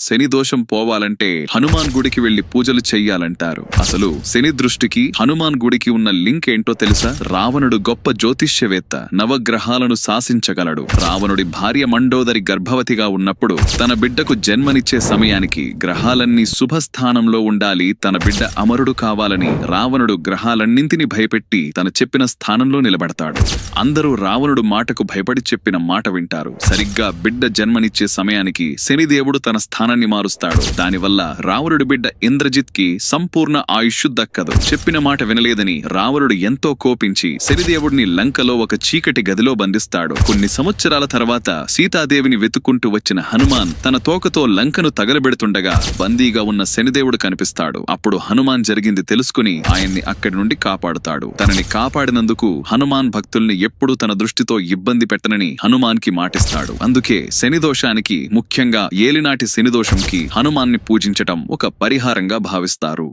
శని దోషం పోవాలంటే హనుమాన్ గుడికి వెళ్ళి పూజలు చెయ్యాలంటారు. అసలు శని దృష్టికి హనుమాన్ గుడికి ఉన్న లింక్ ఏంటో తెలుసా? రావణుడు గొప్ప జ్యోతిష్యవేత్త నవగ్రహాలను శాసించగలడు. రావణుడి భార్య మండోదరి గర్భవతిగా ఉన్నప్పుడు తన బిడ్డకు జన్మనిచ్చే సమయానికి గ్రహాలన్నీ శుభస్థానంలో ఉండాలి తన బిడ్డ అమరుడు కావాలని రావణుడు గ్రహాలన్నింటిని భయపెట్టి తన చెప్పిన స్థానంలో నిలబడతాడు. అందరూ రావణుడు మాటకు భయపడి చెప్పిన మాట వింటారు. సరిగ్గా బిడ్డ జన్మనిచ్చే సమయానికి శనిదేవుడు తన స్థానాన్ని మారుస్తాడు. దానివల్ల రావణుడి బిడ్డ ఇంద్రజిత్కి సంపూర్ణ ఆయుష్ దక్కదు. చెప్పిన మాట వినలేదని రావణుడు ఎంతో కోపించి శనిదేవుడిని లంకలో ఒక చీకటి గదిలో బంధిస్తాడు. కొన్ని సంవత్సరాల తర్వాత సీతాదేవిని వెతుక్కుంటూ వచ్చిన హనుమాన్ తన తోకతో లంకను తగలబెడుతుండగా బందీగా ఉన్న శనిదేవుడు కనిపిస్తాడు. అప్పుడు హనుమాన్ జరిగింది తెలుసుకుని ఆయన్ని అక్కడి నుండి కాపాడుతాడు. తనని కాపాడినందుకు హనుమాన్ భక్తుల్ని ఎప్పుడూ తన దృష్టితో ఇబ్బంది పెట్టనని హనుమాన్కి మాటిస్తాడు. అందుకే శని దోషానికి ముఖ్యంగా ఏలినాటి శని సంతోషంకి హనుమాన్ని పూజించటం ఒక పరిహారంగా భావిస్తారు.